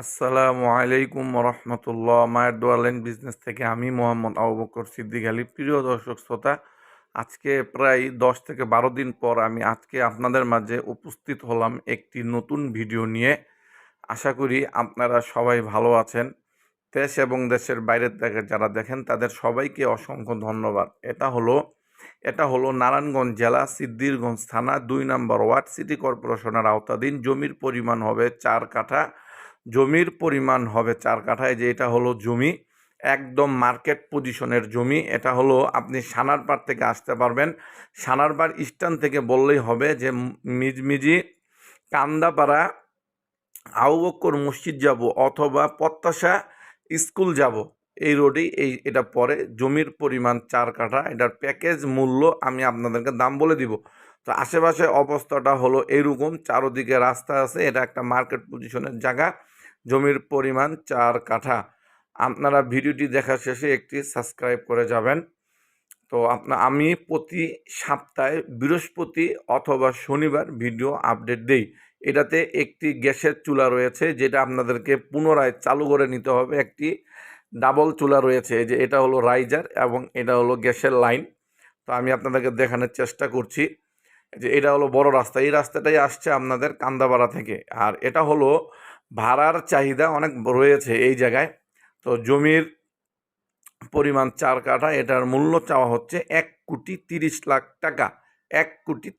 আসসালামু আলাইকুম রহমতুল্লাহ মায়ের দোয়ালেন বিজনেস থেকে আমি মোহাম্মদ আবু বকর সিদ্দিক আলী। প্রিয় দর্শক শ্রোতা, আজকে প্রায় দশ থেকে বারো দিন পর আমি আজকে আপনাদের মাঝে উপস্থিত হলাম একটি নতুন ভিডিও নিয়ে। আশা করি আপনারা সবাই ভালো আছেন। দেশ এবং দেশের বাইরের থেকে যারা দেখেন, তাদের সবাইকে অসংখ্য ধন্যবাদ। এটা হলো এটা হলো নারায়ণগঞ্জ জেলা সিদ্দিরগঞ্জ থানা, দুই নম্বর ওয়ার্ড, সিটি কর্পোরেশনের আওতাধীন। জমির পরিমাণ হবে চার কাঠা। জমির পরিমাণ হবে চার কাঠায়, যে এটা হলো জমি, একদম মার্কেট পজিশনের জমি, এটা হলো আপনি সানারপাড় থেকে আসতে পারবেন। সানারপাড় স্ট্যান্ড থেকে বললেই হবে যে মিজমিজি, কান্দাপাড়া, আউবক্কর মসজিদ যাব অথবা প্রত্যাশা স্কুল যাব। এই রোডেই এই এটা পরে, জমির পরিমাণ চার কাঠা, এটার প্যাকেজ মূল্য আমি আপনাদেরকে দাম বলে দিব। তো আশেপাশে অবস্থাটা হলো এরকম, চারোদিকে রাস্তা আছে, এটা একটা মার্কেট পজিশনের জায়গা, জমির পরিমাণ চার কাঠা। আপনারা ভিডিওটি দেখা শেষে একটি সাবস্ক্রাইব করে যাবেন। তো আপনা, আমি প্রতি সপ্তাহে বৃহস্পতি অথবা শনিবার ভিডিও আপডেট দেই। এটাতে একটি গ্যাসের চুলা রয়েছে, যেটা আপনাদেরকে পুনরায় চালু করে নিতে হবে। একটি ডাবল চুলা রয়েছে যে এটা হলো রাইজার এবং এটা হলো গ্যাসের লাইন তো আমি আপনাদেরকে দেখানোর চেষ্টা করছি। যে এটা হলো বড় রাস্তা। এই রাস্তাটাই আসছে আপনাদের কান্দাপাড়া থেকে। আর এটা হলো ভাড়ার চাহিদা অনেক রয়েছে এই জায়গায়। তো জমির পরিমাণ চার কাঠা, এটার মূল্য চাওয়া হচ্ছে এক কোটি তিরিশ লাখ টাকা। এক কোটি